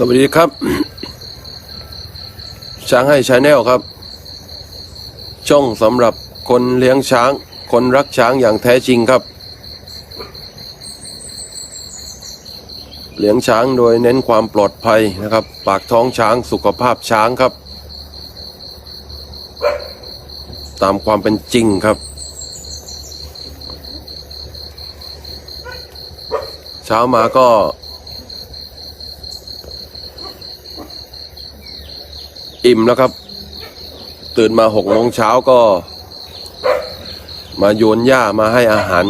สวัสดีครับ ช้างให้ชาแนลครับ ช่องสำหรับคนเลี้ยงช้าง คนรักช้างอย่างแท้จริงครับ เลี้ยงช้างโดยเน้นความปลอดภัยนะครับ ปากท้องช้างสุขภาพช้างครับ ตามความเป็นจริงครับ เช้ามาก็ อิ่มแล้วครับ ตื่นมาหกโมงเช้าก็ มาโยนหญ้ามาให้อาหาร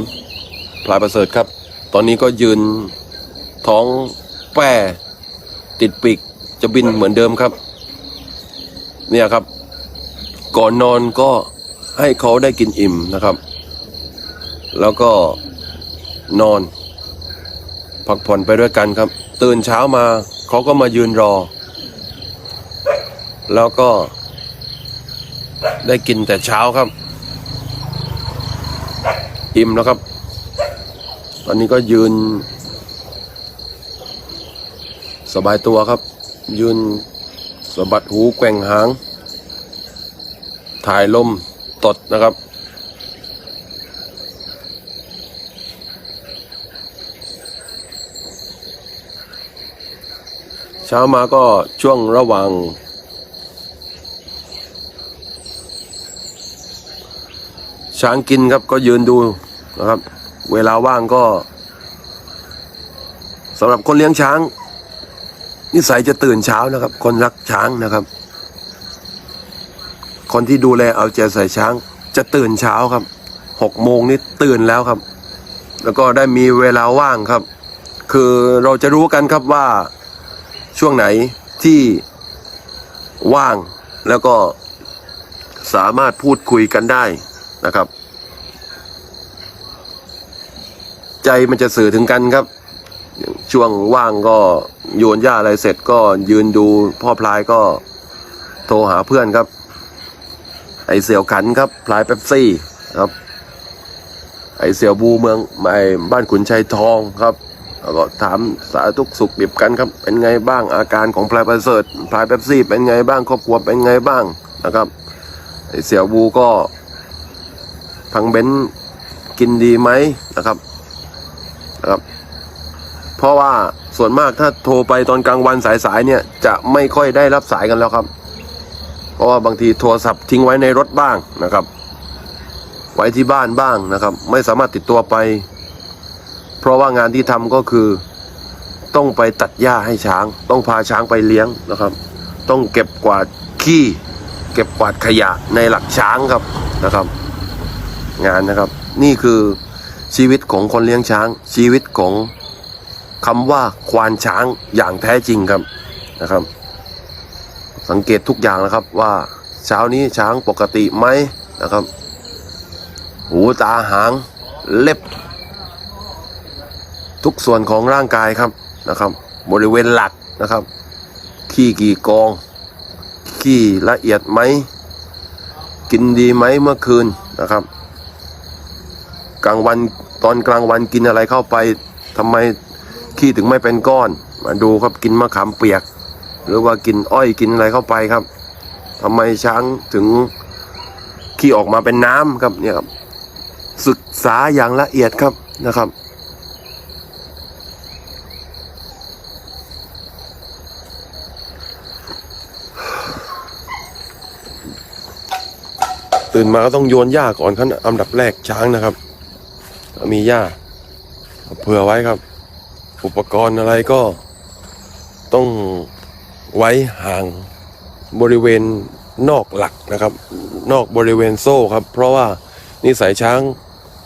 พลายประเสริฐครับ ตอนนี้ก็ยืนท้องแป้ติดปีกจะบินเหมือนเดิมครับ เนี่ยครับ ก่อนนอนก็ให้เขาได้กินอิ่มนะครับ แล้วก็นอน พักผ่อนไปด้วยกันครับ ตื่นเช้ามาเขาก็มายืนรอ แล้วก็ได้กินแต่เช้าครับ อิ่มแล้วครับ ตอนนี้ก็ยืน สบายตัวครับ ยืนสะบัดหูแกว่งหาง ถ่ายลมตดนะครับ เช้ามาก็ช่วงระหว่าง ช้างกินครับก็ยืนดูนะครับ เวลาว่างก็สำหรับคนเลี้ยงช้าง นิสัยจะตื่นเช้านะครับ คนรักช้างนะครับ คนที่ดูแลเอาใจใส่ช้าง จะตื่นเช้าครับหกโมงนี่ตื่นแล้วครับ แล้วก็ได้มีเวลาว่างครับ คือเราจะรู้กันครับว่าช่วงไหนที่ว่างแล้วก็สามารถพูดคุยกันได้ นะครับ ใจมันจะสื่อถึงกันครับ ช่วงว่างก็โยนหญ้าอะไรเสร็จก็ยืนดูพ่อพลายก็โทรหาเพื่อนครับ ไอเสี่ยวขันครับพลายเป๊ปซี่ครับ ไอเสี่ยวบูเมืองไอบ้านขุนชัยทองครับแล้วก็ถามสาทุกสุขดิบกันครับ เป็นไงบ้างอาการของพลายประเสริฐพลายเป๊ปซี่เป็นไงบ้างครอบครัวเป็นไงบ้างนะครับไอเสี่ยวบูก็ ทางเบนซ์กินดีไหมนะครับนะครับ เพราะว่าส่วนมากถ้าโทรไปตอนกลางวันสายๆเนี่ยจะไม่ค่อยได้รับสายกันแล้วครับ เพราะว่าบางทีโทรศัพท์ทิ้งไว้ในรถบ้างนะครับ ไว้ที่บ้านบ้างนะครับ ไม่สามารถติดตัวไป เพราะว่างานที่ทำก็คือ ต้องไปตัดหญ้าให้ช้าง ต้องพาช้างไปเลี้ยงนะครับ ต้องเก็บกวาดขี้ เก็บกวาดขยะในหลักช้างครับนะครับ งานนะครับ นี่คือชีวิตของคนเลี้ยงช้าง ชีวิตของคำว่าควานช้างอย่างแท้จริงครับนะครับ สังเกตทุกอย่างนะครับว่าเช้านี้ช้างปกติไหมนะครับ หูตาหางเล็บ ทุกส่วนของร่างกายครับนะครับ บริเวณหลักนะครับ ขี้กี่กอง ขี้ละเอียดไหม กินดีไหมเมื่อคืนนะครับ กลางวันตอนกลางวันกินอะไรเข้าไปทำไมขี้ถึงไม่เป็นก้อน มาดูครับกินมะขามเปียก หรือว่ากินอ้อยกินอะไรเข้าไปครับทำไมช้างถึงขี้ออกมาเป็นน้ำครับเนี่ยครับ ศึกษาอย่างละเอียดครับนะครับตื่นมาก็ต้องโยนหญ้าก่อนขั้นอันดับแรกช้างนะครับ มีหญ้าเผื่อไว้ครับ อุปกรณ์อะไรก็ต้องไว้ห่างบริเวณนอกหลักนะครับ นอกบริเวณโซ่ครับ เพราะว่านิสัยช้าง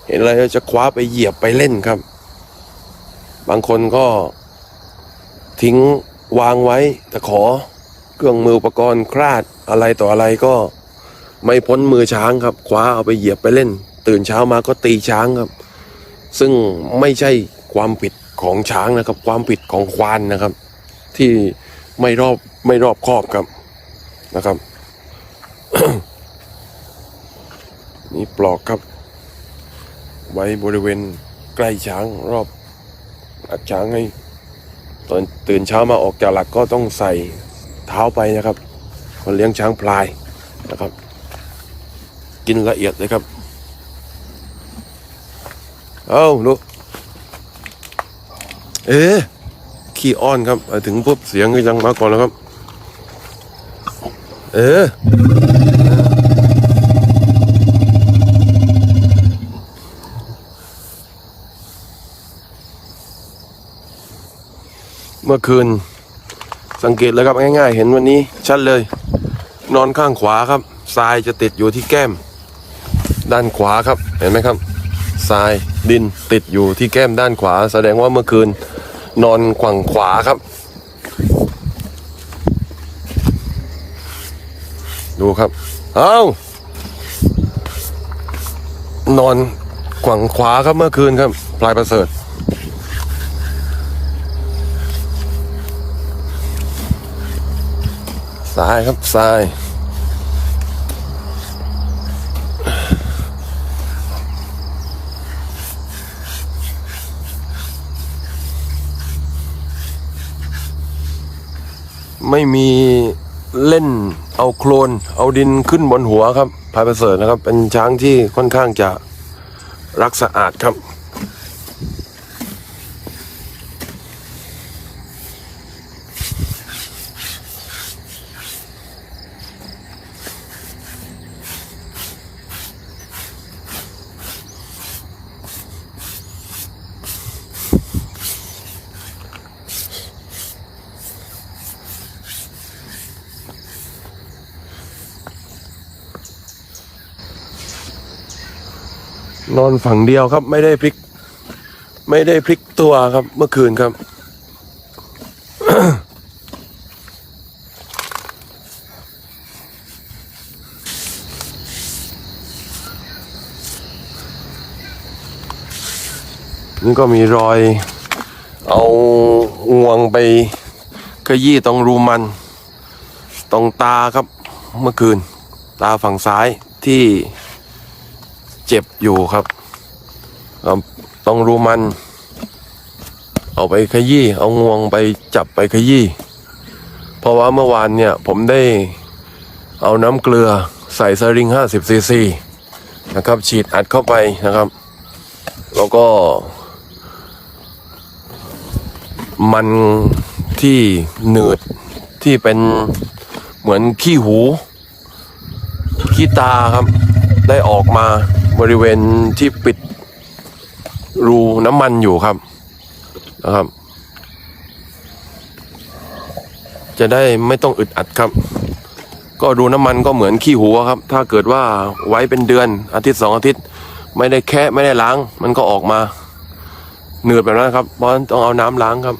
เห็นอะไรก็จะคว้าไปเหยียบไปเล่นครับ บางคนก็ทิ้งวางไว้ตะขอเครื่องมืออุปกรณ์คลาดอะไรต่ออะไรก็ไม่พ้นมือช้างครับคว้าเอาไปเหยียบไปเล่น ตื่นเช้ามาก็ตีช้างครับ ซึ่งไม่ใช่ความผิดของช้างนะครับ ความผิดของควานนะครับ ที่ไม่รอบไม่รอบคอบครับนะครับ นี่ปลอกครับ ไว้บริเวณใกล้ช้างรอบหลักช้างให้ตอนตื่นเช้ามาออกจากหลักก็ต้องใส่เท้าไปนะครับคนเลี้ยงช้างพลายนะครับ กินละเอียดเลยครับ เอาลูกเอ๊ขี้อ้อนครับ ถึงปุ๊บเสียงก็ยังมาก่อนแล้วครับ เออเมื่อคืนสังเกตเลยครับง่าย ๆ เห็นวันนี้ชัดเลย นอนข้างขวาครับทรายจะติดอยู่ที่แก้ม ด้านขวาครับเห็นไหมครับทราย ดินติดอยู่ที่แก้มด้านขวา แสดงว่าเมื่อคืนนอนขวางขวาครับ ดูครับ เอานอนขวางขวาครับเมื่อคืนครับ ปลายประเสริฐทรายครับทราย ไม่มีเล่นเอาโคลนเอาดินขึ้นบนหัวครับพายประเสริฐนะครับ เป็นช้างที่ค่อนข้างจะรักสะอาดครับ อนฝั่งเดียวครับไม่ได้พลิก ไม่ได้พลิกตัวครับเมื่อคืนครับ นี่ก็มีรอย เอางวงไปขยี้ตรงรูมัน ตรงตาครับเมื่อคืน ตาฝั่งซ้ายที่ เจ็บอยู่ครับครับต้องรู้มัน เอาไปขยี้เอางวงไปจับไปขยี้เพราะว่าเมื่อวานเนี่ยผมได้เอาน้ำเกลือใส่สริง 50ซีซีนะครับ ฉีดอัดเข้าไปนะครับ แล้วก็ มันที่หนืดที่เป็นเหมือนขี้หู ขี้ตาครับ ได้ออกมา บริเวณที่ปิดรูน้ำมันอยู่ครับนะครับ จะได้ไม่ต้องอึดอัดครับ ก็รูน้ำมันก็เหมือนขี้หัวครับ ถ้าเกิดว่าไว้เป็นเดือนอาทิตย์สองอาทิตย์ ไม่ได้แคะไม่ได้ล้าง มันก็ออกมาเหนืดแบบนั้นครับ เพราะต้องเอาน้ำล้างครับ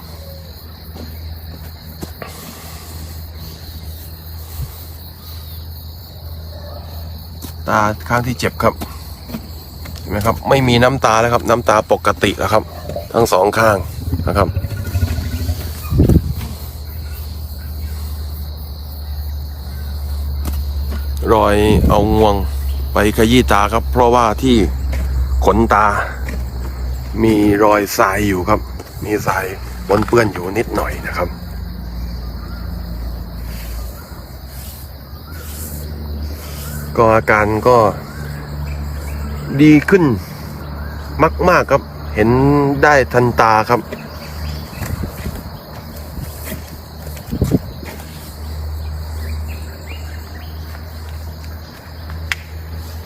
ตาข้างที่เจ็บครับ นไมครับ ไม่มีน้ำตาแล้วครับ น้ำตาปกติแล้วครับ ทั้งสองข้างนะครับ รอยเอางวงไปขยี้ตาครับ เพราะว่าที่ขนตา มีรอยทรายอยู่ครับ มีทรายปนเปื้อนอยู่นิดหน่อยนะครับก็อาการก็ ดีขึ้นมาก ๆ ครับ เห็นได้ทันตาครับ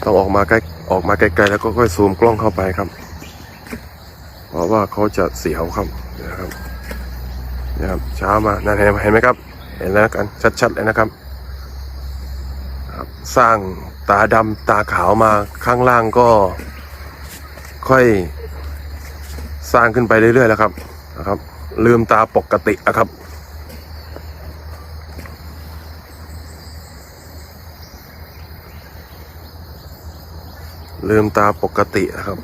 ต้องออกมาใกล้ออกมาไกลๆแล้วก็ค่อยซูมกล้องเข้าไปครับ เพราะว่าเขาจะเสียวครับนะครับนะครับเช้ามานั่นเห็นไหมเห็นไหมครับ เห็นแล้วกันชัดๆเลยนะครับ ครับ สร้าง ตาดำตาขาวมาข้างล่างก็ค่อยสร้างขึ้นไปเรื่อยๆแล้วครับนะครับ ลืมตาปกติแล้วครับลืมตาปกตินะครับ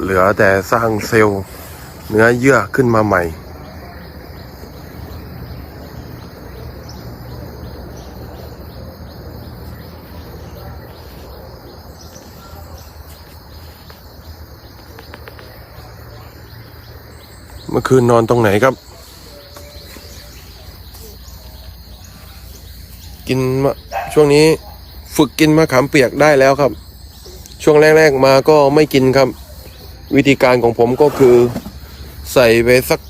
เหลือแต่สร้างเซลล์เนื้อเยื่อขึ้นมาใหม่ มื่อคืนนอนตรงไหนครับ กินมะช่วงนี้ฝึกกินมะขามเปียกได้แล้วครับ ช่วงแรกๆมาก็ไม่กินครับ วิธีการของผมก็คือ ใส่ไปสัก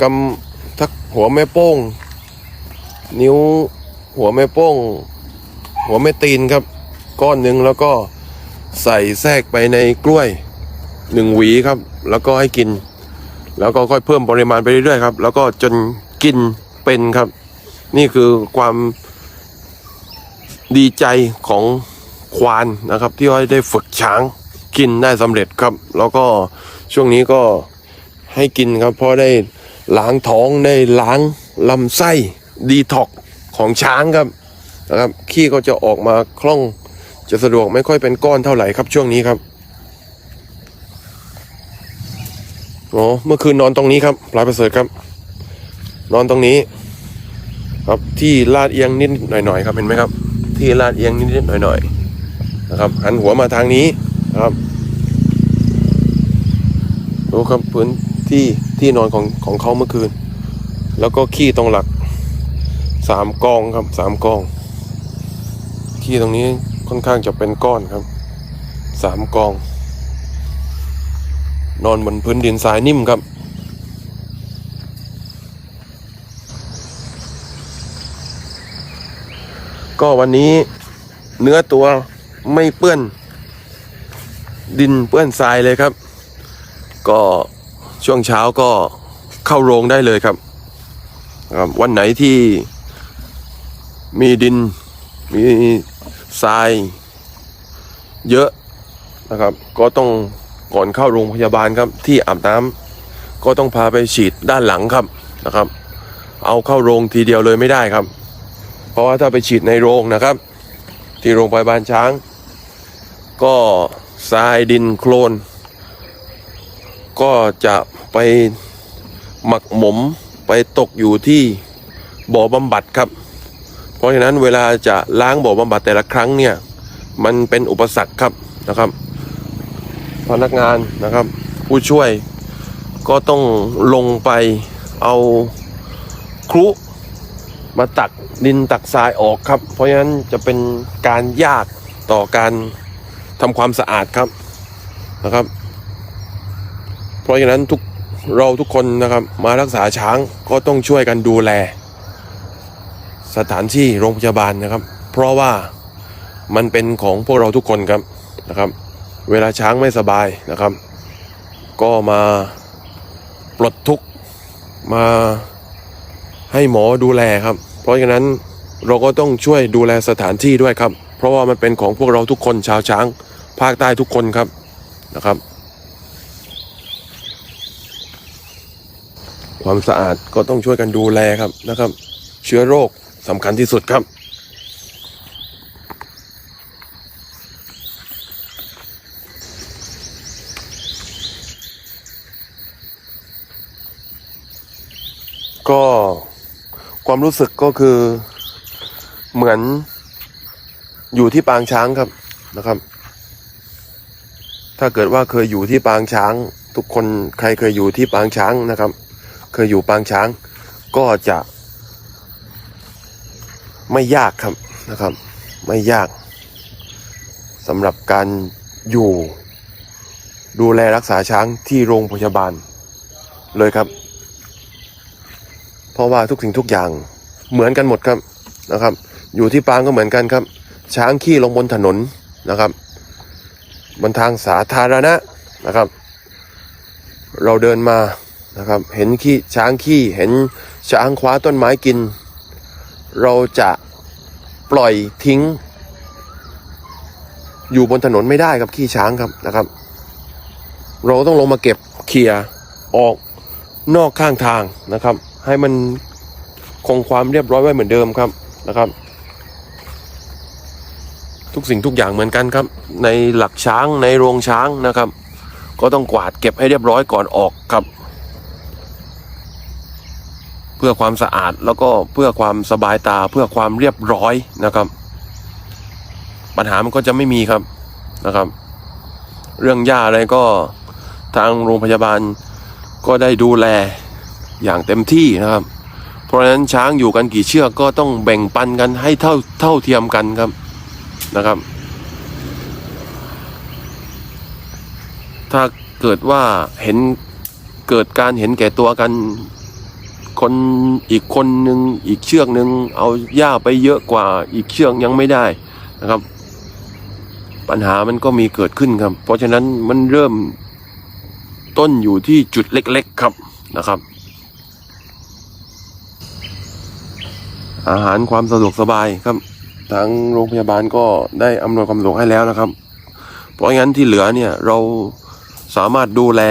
กำทักหัวแม่โป้ง นิ้วหัวแม่โป้ง หัวแม่ตีนครับ ก้อนหนึ่งแล้วก็ใส่แทรกไปในกล้วยหนึ่งหวีครับ แล้วก็ให้กิน แล้วก็ค่อยเพิ่มปริมาณไปเรื่อยๆครับ แล้วก็จนกินเป็นครับ นี่คือความดีใจของควานนะครับ ที่ว่าได้ฝึกช้างกินได้สำเร็จครับ แล้วก็ช่วงนี้ก็ให้กินครับ เพราะได้ล้างท้องได้ล้างลำไส้ดีท็อกของช้างครับนะครับขี้ก็จะออกมาคล่องจะสะดวกไม่ค่อยเป็นก้อนเท่าไหร่ครับช่วงนี้ครับ อ๋อเมื่อคืนนอนตรงนี้ครับปลายประเสริฐครับ นอนตรงนี้ ครับที่ลาดเอียงนิดหน่อยๆครับเห็นไหมครับ ที่ลาดเอียงนิดๆหน่อยๆนะครับ หันหัวมาทางนี้นะครับดูครับพื้นที่ที่นอนของของเขาเมื่อคืน แล้วก็ขี้ตรงหลักสามกองครับสามกองขี้ตรงนี้ค่อนข้างจะเป็นก้อนครับสามกอง นอนบนพื้นดินทรายนิ่มครับ ก็วันนี้เนื้อตัวไม่เปื้อน ดินเปื้อนทรายเลยครับ ก็ช่วงเช้าก็เข้าโรงได้เลยครับครับวันไหนที่มีดินมีทรายเยอะนะครับ ก็ต้อง ก่อนเข้าโรงพยาบาลครับที่อาบน้ำก็ต้องพาไปฉีดด้านหลังครับนะครับ เอาเข้าโรงทีเดียวเลยไม่ได้ครับ เพราะว่าถ้าไปฉีดในโรงนะครับ ที่โรงพยาบาลช้าง ก็ทรายดินโคลน ก็จะไปหมักหมมไปตกอยู่ที่บ่อบำบัดครับ เพราะฉะนั้นเวลาจะล้างบ่อบำบัดแต่ละครั้งเนี่ย มันเป็นอุปสรรคครับนะครับ พนักงานนะครับ ผู้ช่วยก็ต้องลงไปเอาครุมาตักดินตักทรายออกครับ เพราะฉะนั้นจะเป็นการยากต่อการทำความสะอาดครับนะครับ เพราะฉะนั้นทุกเราทุกคนนะครับ มารักษาช้างก็ต้องช่วยกันดูแล สถานที่โรงพยาบาลนะครับ เพราะว่ามันเป็นของพวกเราทุกคนครับนะครับ เวลาช้างไม่สบายนะครับ ก็มาปลดทุกข์มาให้หมอดูแลครับ เพราะฉะนั้นเราก็ต้องช่วยดูแลสถานที่ด้วยครับ เพราะว่ามันเป็นของพวกเราทุกคนชาวช้าง ภาคใต้ทุกคนครับนะครับ ความสะอาดก็ต้องช่วยกันดูแลครับนะครับ เชื้อโรคสำคัญที่สุดครับ ก็ความรู้สึกก็คือเหมือนอยู่ที่ปางช้างครับนะครับ ถ้าเกิดว่าเคยอยู่ที่ปางช้าง ทุกคนใครเคยอยู่ที่ปางช้างนะครับ เคยอยู่ปางช้าง ก็จะไม่ยากครับนะครับ ไม่ยากสำหรับการอยู่ดูแลรักษาช้างที่โรงพยาบาลเลยครับ เพราะว่าทุกสิ่งทุกอย่างเหมือนกันหมดครับนะครับ อยู่ที่ปางก็เหมือนกันครับ ช้างขี้ลงบนถนนนะครับบนทางสาธารณะนะครับ เราเดินมานะครับ เห็นขี้ช้างขี้เห็นช้างคว้าต้นไม้กิน เราจะปล่อยทิ้ง อยู่บนถนนไม่ได้ครับขี้ช้างครับนะครับ เราต้องลงมาเก็บเคลียร์ออกนอกข้างทางนะครับ ให้มันคงความเรียบร้อยไว้เหมือนเดิมครับนะครับ ทุกสิ่งทุกอย่างเหมือนกันครับ ในหลักช้างในโรงช้างนะครับ ก็ต้องกวาดเก็บให้เรียบร้อยก่อนออกครับ เพื่อความสะอาดแล้วก็เพื่อความสบายตาเพื่อความเรียบร้อยนะครับ ปัญหามันก็จะไม่มีครับนะครับ เรื่องหญ้าอะไรก็ทางโรงพยาบาลก็ได้ดูแล อย่างเต็มที่นะครับ เพราะฉะนั้นช้างอยู่กันกี่เชือกก็ต้องแบ่งปันกันให้เท่าเท่าเทียมกันครับนะครับ ถ้าเกิดว่าเห็นเกิดการเห็นแก่ตัวกัน คนอีกคนหนึ่งอีกเชือกหนึ่งเอาหญ้าไปเยอะกว่าอีกเชือกยังไม่ได้นะครับ ปัญหามันก็มีเกิดขึ้นครับ เพราะฉะนั้นมันเริ่มต้นอยู่ที่จุดเล็ก ๆ ครับนะครับ อาหารความสะดวกสบายครับทางโรงพยาบาลก็ได้อำนวยความสะดวกให้แล้วนะครับ เพราะงั้นที่เหลือเนี่ยเราสามารถดูแล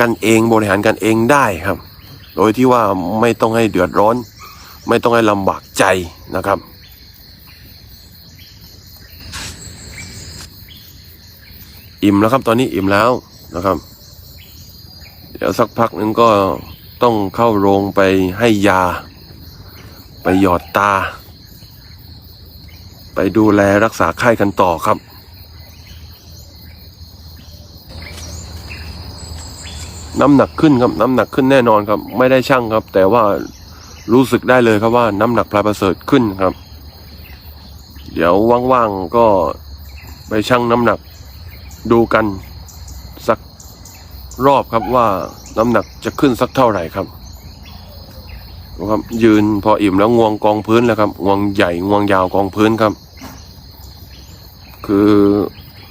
กันเองบริหารกันเองได้ครับ โดยที่ว่าไม่ต้องให้เดือดร้อน ไม่ต้องให้ลำบากใจนะครับอิ่มแล้วครับตอนนี้อิ่มแล้วนะครับ เดี๋ยวสักพักนึงก็ต้องเข้าโรงไปให้ยา ไปหยอดตา ไปดูแลรักษาไข้กันต่อครับ น้ำหนักขึ้นครับน้ำหนักขึ้นแน่นอนครับ ไม่ได้ชั่งครับ แต่ว่ารู้สึกได้เลยครับว่าน้ำหนักพลายประเสริฐขึ้นครับ เดี๋ยวว่างๆก็ไปชั่งน้ำหนักดูกันสักรอบครับว่าน้ำหนักจะขึ้นสักเท่าไหร่ครับ ครับ ยืนพออิ่มแล้วงวงกองพื้นแล้วครับงวงใหญ่งวงยาวกองพื้นครับ คือ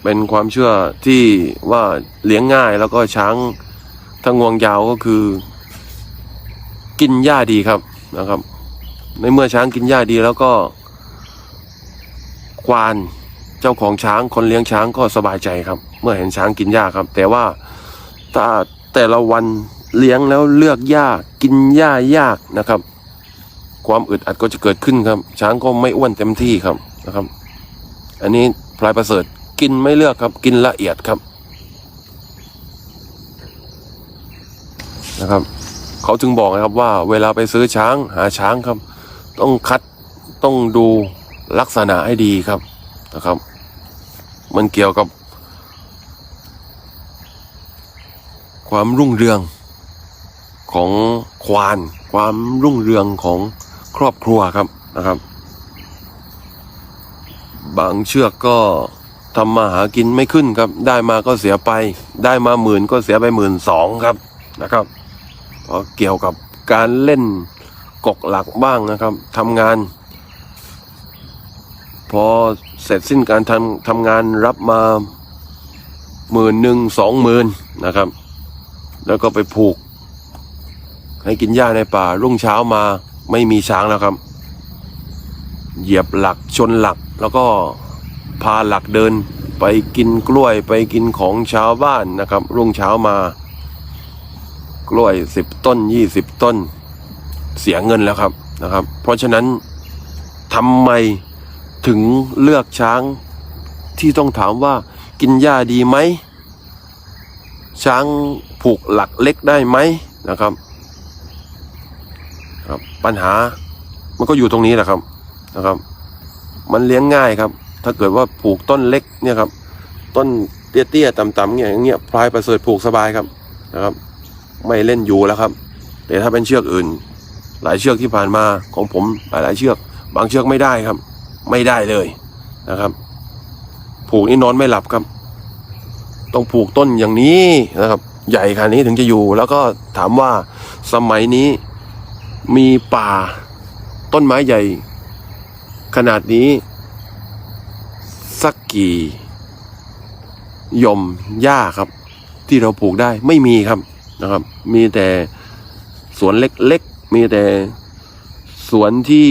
เป็นความเชื่อที่ว่าเลี้ยงง่ายแล้วก็ช้างถ้างวงยาวก็คือ กินหญ้าดีครับนะครับ ในเมื่อช้างกินหญ้าดีแล้วก็ ควานเจ้าของช้างคนเลี้ยงช้างก็สบายใจครับ เมื่อเห็นช้างกินหญ้าครับ แต่ว่าถ้าแต่ละวัน เลี้ยงแล้วเลือกหญ้ากินหญ้ายากนะครับ ความอึดอัดก็จะเกิดขึ้นครับ ช้างก็ไม่อ้วนเต็มที่ครับนะครับ อันนี้พลายประเสริฐกินไม่เลือกครับ กินละเอียดครับนะครับ เขาจึงบอกนะครับว่าเวลาไปซื้อช้างหาช้างครับ ต้องคัดต้องดูลักษณะให้ดีครับนะครับ มันเกี่ยวกับความรุ่งเรือง ของควาน ความรุ่งเรืองของครอบครัวครับนะครับ บางเชือกก็ทำมาหากินไม่ขึ้นครับ ได้มาก็เสียไป ได้มาหมื่นก็เสียไปหมื่นสองครับนะครับเพราะเกี่ยวกับการเล่นกกหลักบ้างนะครับทำงาน พอเสร็จสิ้นการทำทำงานรับมาหมื่นหนึ่งสองหมื่นนะครับ แล้วก็ไปผูก ให้กินหญ้าในป่า รุ่งเช้ามาไม่มีช้างแล้วครับ เหยียบหลักชนหลักแล้วก็พาหลักเดินไปกินกล้วยไปกินของชาวบ้านนะครับ รุ่งเช้ามา กล้วยสิบต้นยี่สิบต้น เสียเงินแล้วครับนะครับ เพราะฉะนั้นทำไมถึงเลือกช้างที่ต้องถามว่ากินหญ้าดีไหมช้างผูกหลักเล็กได้ไหมนะครับครับ ปัญหา มันก็อยู่ตรงนี้แหละครับนะครับ มันเลี้ยงง่ายครับ ถ้าเกิดว่าผูกต้นเล็กเนี่ยครับ ต้นเตี้ยๆต่ำๆเนี่ยอย่างเงี้ยพลายประเสริฐผูกสบายครับนะครับ ไม่เล่นอยู่แล้วครับ แต่ถ้าเป็นเชือกอื่น หลายเชือกที่ผ่านมาของผมหลายหลายๆเชือก บางเชือกไม่ได้ครับ ไม่ได้เลยนะครับ ผูกนี่นอนไม่หลับครับต้องผูกต้นอย่างนี้นะครับ ใหญ่ขนาดนี้ถึงจะอยู่ แล้วก็ถามว่าสมัยนี้ มีป่าต้นไม้ใหญ่ ขนาดนี้ สักกี่ยมหญ้าครับ ที่เราปลูกได้ไม่มีครับนะครับ มีแต่สวนเล็กๆ มีแต่สวนที่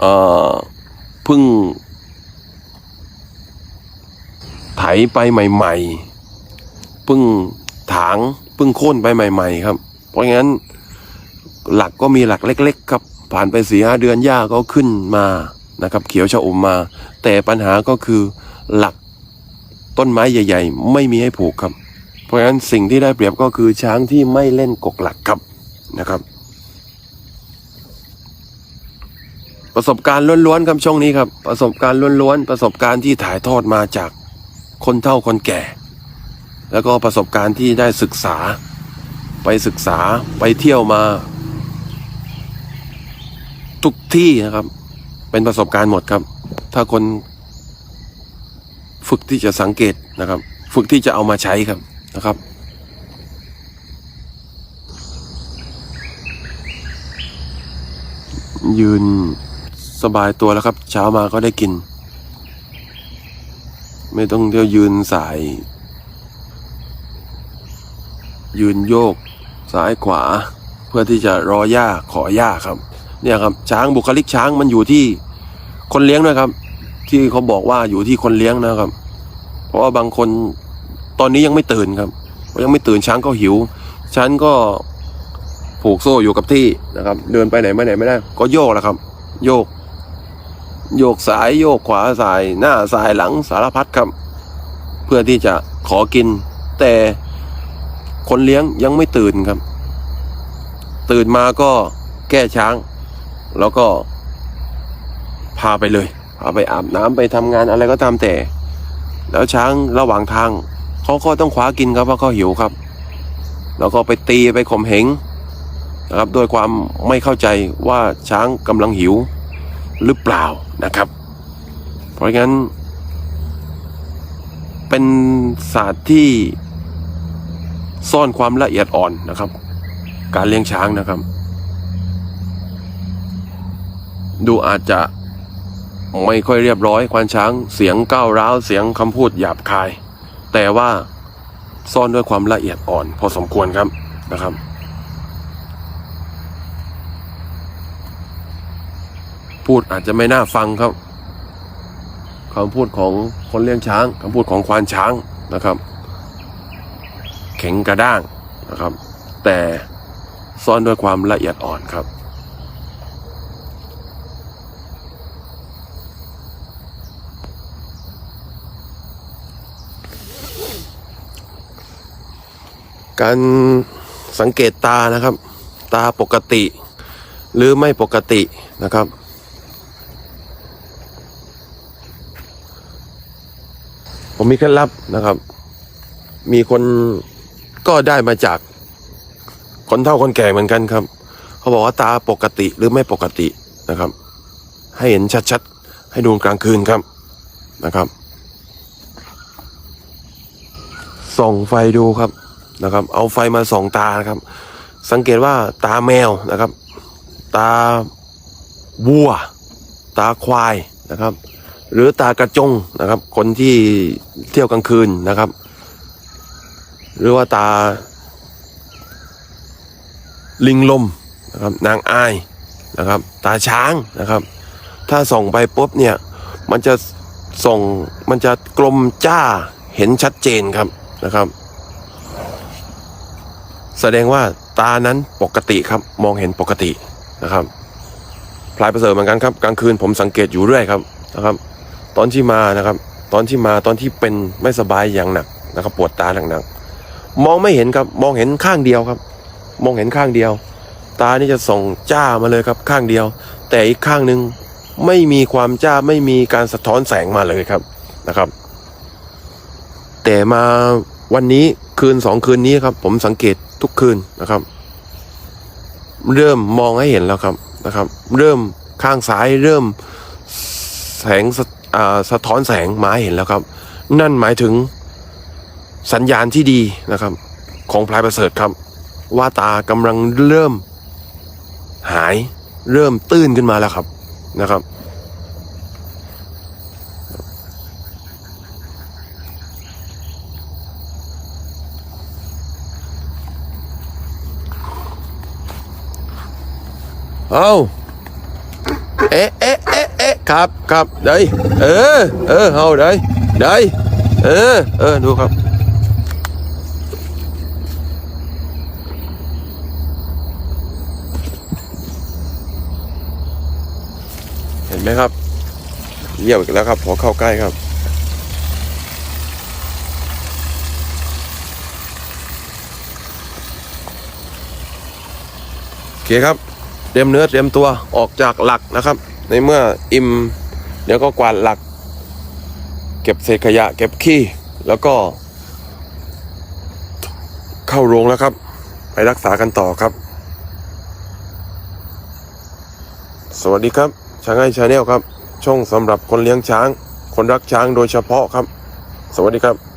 เอ่อพึ่ง ไถไปใหม่ ๆ พึ่งถางพึ่งโค่นไปใหม่ ๆ ครับ เพราะงั้น หลักก็มีหลักเล็ก ๆ ครับ ผ่านไปสี่ห้าเดือนหญ้าก็ขึ้นมานะครับ เขียวชะอมมา แต่ปัญหาก็คือหลักต้นไม้ใหญ่ ๆ ไม่มีให้ผูกครับ เพราะฉะนั้นสิ่งที่ได้เปรียบก็คือช้างที่ไม่เล่นกกหลักครับนะครับ ประสบการณ์ล้วนๆครับช่วงนี้ครับ ประสบการณ์ล้วนๆประสบการณ์ที่ถ่ายทอดมาจากคนเฒ่าคนแก่ แล้วก็ประสบการณ์ที่ได้ศึกษา ไปศึกษาไปเที่ยวมา ทุกที่นะครับ เป็นประสบการณ์หมดครับ ถ้าคนฝึกที่จะสังเกตนะครับ ฝึกที่จะเอามาใช้ครับนะครับยืนสบายตัวแล้วครับ เช้ามาก็ได้กิน ไม่ต้องเที่ยวยืนสาย ยืนโยก ซ้ายขวา เพื่อที่จะรอหญ้าขอหญ้าครับ เนี่ยครับช้างบุคลิกช้างมันอยู่ที่คนเลี้ยงด้วยครับ ที่เขาบอกว่าอยู่ที่คนเลี้ยงนะครับ เพราะว่าบางคนตอนนี้ยังไม่ตื่นครับยังไม่ตื่นช้างก็หิวช้างก็ผูกโซ่อยู่กับที่นะครับ เดินไปไหนไมาไหนไม่ได้ ก็โยกแหละครับ โยก โยกสายโยกขวาสายหน้าสายหลังสารพัดครับ เพื่อที่จะขอกิน แต่คนเลี้ยงยังไม่ตื่นครับ ตื่นมาก็แก้ช้าง แล้วก็ พาไปเลยพาไปอาบน้ำไปทำงานอะไรก็ตามแต่ แล้วช้างระหว่างทางเขาก็ต้องคว้ากินครับเพราะเขาหิวครับ แล้วก็ไปตีไปข่มเหงนะครับด้วยความไม่เข้าใจว่าช้างกำลังหิวหรือเปล่านะครับ เพราะงั้น เป็นศาสตร์ที่ซ่อนความละเอียดอ่อนนะครับ การเลี้ยงช้างนะครับ ดูอาจจะไม่ค่อยเรียบร้อยควานช้างเสียงก้าวร้าวเสียงคำพูดหยาบคาย แต่ว่าซ่อนด้วยความละเอียดอ่อน พอสมควรครับนะครับ พูดอาจจะไม่น่าฟังครับคำพูดของคนเลี้ยงช้างคำพูดของควานช้างนะครับ แข็งกระด้างนะครับ แต่ซ่อนด้วยความละเอียดอ่อนครับ การสังเกตตานะครับ ตาปกติ หรือไม่ปกตินะครับ ผมมีเคล็ดลับนะครับ มีคนก็ได้มาจากคนเฒ่าคนแก่เหมือนกันครับ เขาบอกว่าตาปกติหรือไม่ปกตินะครับ ให้เห็นชัดๆ ให้ดูกลางคืนครับนะครับส่องไฟดูครับ นะครับ เอาไฟมาส่องตานะครับ สังเกตว่าตาแมวนะครับ ตาวัว ตาควายนะครับ หรือตากระจงนะครับ คนที่เที่ยวกลางคืนนะครับ หรือว่าตา ลิงลมนะครับ นางอายนะครับ ตาช้างนะครับ ถ้าส่องไปปุ๊บเนี่ยมันจะส่องมันจะกลมจ้าเห็นชัดเจนครับนะครับ แสดงว่าตานั้นปกติครับ มองเห็นปกตินะครับพลายประเสริฐเหมือนกันครับกลางคืนผมสังเกตอยู่เรื่อยครับนะครับ ตอนที่มานะครับ ตอนที่มาตอนที่เป็นไม่สบายอย่างหนักนะครับปวดตาหนักๆมองไม่เห็นครับมองเห็นข้างเดียวครับ มองเห็นข้างเดียว ตานี่จะส่องจ้ามาเลยครับข้างเดียว แต่อีกข้างหนึ่งไม่มีความจ้าไม่มีการสะท้อนแสงมาเลยครับนะครับ แต่มาวันนี้คืนสองคืนนี้ครับ ผมสังเกต ทุกคืนนะครับ เริ่มมองให้เห็นแล้วครับนะครับ เริ่มข้างซ้ายเริ่มแสงสะอ่าสะท้อนแสงมาหเห็นแล้วครับ นั่นหมายถึงสัญญาณที่ดีนะครับ ของพลายประเสริฐครับ ว่าตากำลังเริ่มหายเริ่มตื้นขึ้นมาแล้วครับนะครับ เอาเอ๊ะเอ๊ะเอ๊ะเอ๊ะครับครับ đây เออ เออเอา đây đây เออ เออ ดูครับ เห็นไหมครับเยี่ยวอีกแล้วครับพอเข้าใกล้ครับโอเคครับ เตรียมเนื้อเตรียมตัวออกจากหลักนะครับ ในเมื่ออิ่มเดี๋ยวก็กวาดหลัก เก็บเศษขยะ เก็บขี้แล้วก็ เข้าโรงแล้วครับ ไปรักษากันต่อครับ สวัสดีครับช้างไอชาแนลครับ ช่องสำหรับคนเลี้ยงช้าง คนรักช้างโดยเฉพาะครับ สวัสดีครับ